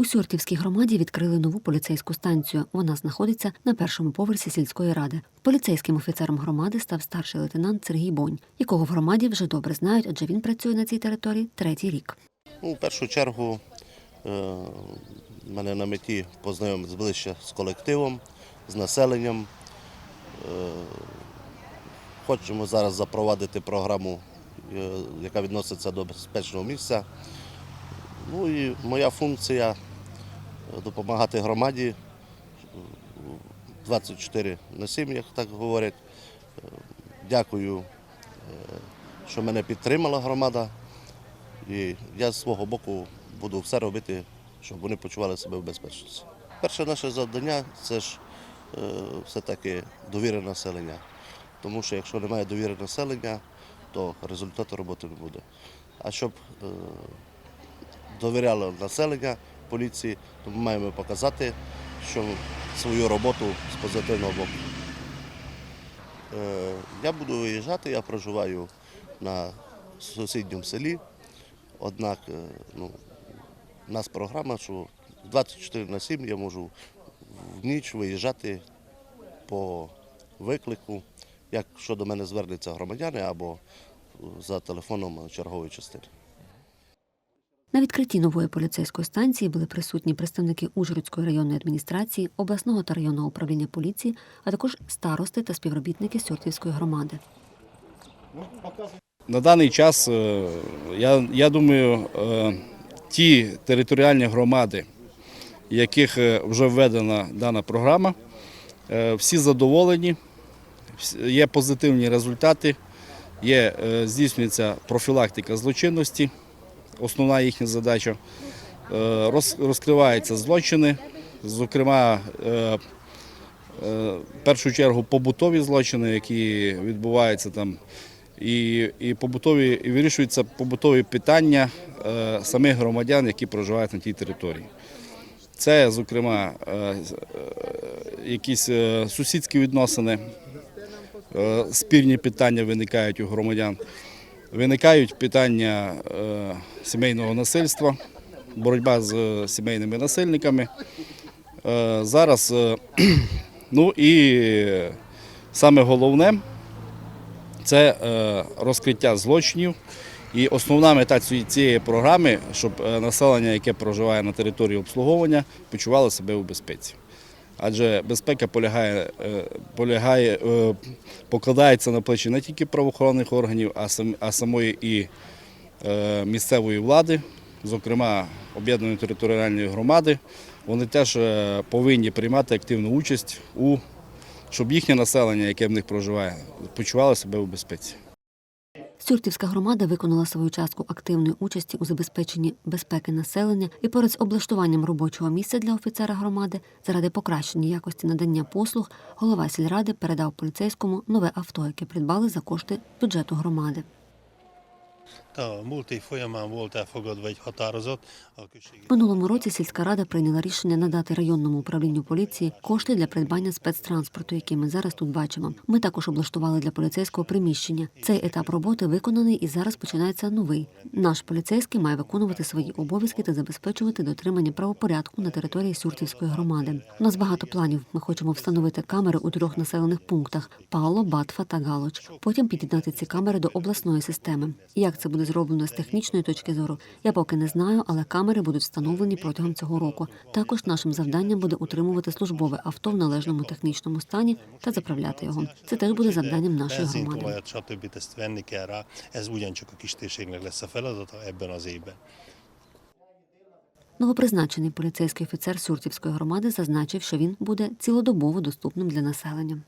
У Сьортівській громаді відкрили нову поліцейську станцію. Вона знаходиться на першому поверсі сільської ради. Поліцейським офіцером громади став старший лейтенант Сергій Бонь, якого в громаді вже добре знають, адже він працює на цій території третій рік. Ну, в першу чергу е, мене на меті познайомитися ближче з колективом, з населенням. Е, Хочемо зараз запровадити програму, е, яка відноситься до безпечного місця. Ну і моя функція допомагати громаді е, 24 на 7, як так говорять. Дякую, е, що мене підтримала громада. І я з свого боку буду все робити, щоб вони почували себе в безпечності. Перше наше завдання це ж е, все-таки довіра населення. Тому що якщо немає довіри населення, то результату роботи не буде. А щоб е, довіряло населення поліції, то ми маємо показати, що свою роботу з позитивного боку. Е, Я буду виїжджати, я проживаю на сусідньому селі. Однак е, ну, у нас програма, що 24 на 7 я можу в ніч виїжджати по виклику, якщо до мене звернуться громадяни або за телефоном чергової частини. На відкритті нової поліцейської станції були присутні представники Ужгородської районної адміністрації, обласного та районного управління поліції, а також старости та співробітники Сьортівської громади. На даний час, е, я, я думаю, е, ті територіальні громади, в яких е, вже введена дана програма, всі задоволені, є позитивні результати, є, здійснюється профілактика злочинності, основна їхня задача. Е, Розкриваються злочини, зокрема, е, е, в першу чергу побутові злочини, які відбуваються там і, і побутові і вирішуються побутові питання самих громадян, які проживають на тій території. Це, зокрема, якісь сусідські відносини, спірні питання виникають у громадян, виникають питання е, сімейного насильства, боротьба з е, сімейними насильниками. Е, Зараз, ну і саме головне це розкриття злочинів. І основна мета цієї- програми, щоб населення, яке проживає на території обслуговування, почувало себе у безпеці. Адже безпека полягає, полягає, покладається на плечі не тільки правоохоронних органів, а сам- а самої і е, місцевої влади, зокрема об'єднаної територіальної громади. Вони теж е, повинні приймати активну участь у щоб їхнє населення, яке в них проживає, почувало себе у безпеці. Сюртівська громада виконала свою частку активної участі у забезпеченні безпеки населення і поряд з облаштуванням робочого місця для офіцера громади заради покращення якості надання послуг голова сільради передав поліцейському нове авто, яке придбали за кошти бюджету громади. Минулому році сільська рада прийняла рішення надати районному управлінню поліції кошти для придбання спецтранспорту, який ми зараз тут бачимо. Ми також облаштували для поліцейського приміщення. Цей етап роботи виконаний і зараз починається новий. Наш поліцейський має виконувати свої обов'язки та забезпечувати дотримання правопорядку на території Сюртівської громади. У нас багато планів. Ми хочемо встановити камери у трьох населених пунктах: Пало, Батфа та Галоч. Потім під'єднати ці камери до обласної системи. Як це буде зроблено з технічної точки зору, я поки не знаю, але камери будуть встановлені протягом цього року. Також нашим завданням буде утримувати службове авто в належному технічному стані та заправляти його. Це теж буде завданням нашої громади. Новопризначений поліцейський офіцер Сюртівської громади зазначив, що він буде цілодобово доступним для населення.